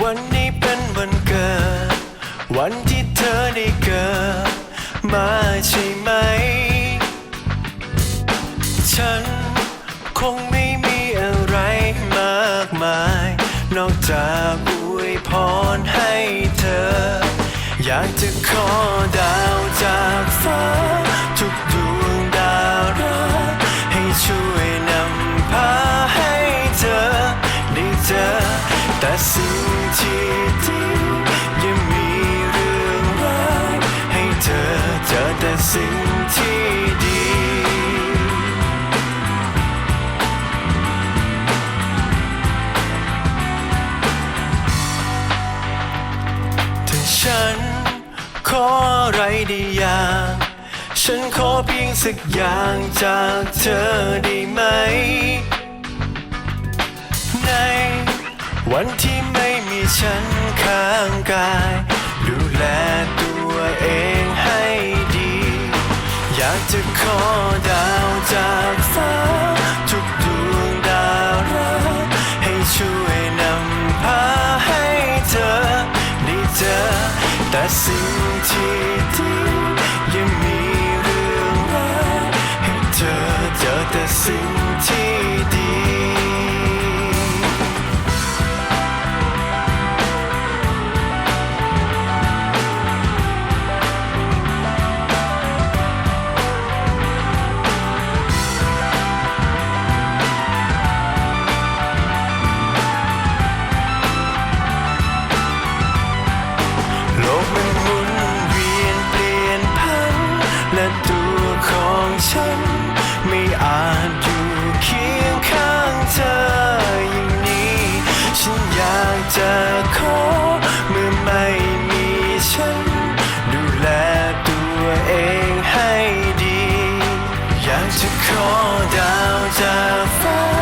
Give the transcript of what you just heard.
วันนี้เป็นวันเกิด วันที่เธอได้เกิด มาใช่ไหม ฉันคงไม่มีอะไรมากมาย นอกจากอวยพรให้เธอ อยากจะขอดาวจากฟ้า ทุกดวงดาวราให้ช่วย ฉันขออะไรดีอย่าง ฉันขอเพียงสักอย่างจากเธอได้ไหม วันที่ไม่มีฉันข้างกาย ดูแลตัวเองให้ดี อยากจะขอดาวจากฟ้า ทุกดวงดาวรักให้ช่วยนำพาให้เธอได้เจอแต่สิ่งที่ดียังมีเรื่องรายให้เธอเจอแต่สิ่งที่ จะขอดาวจากฟ้า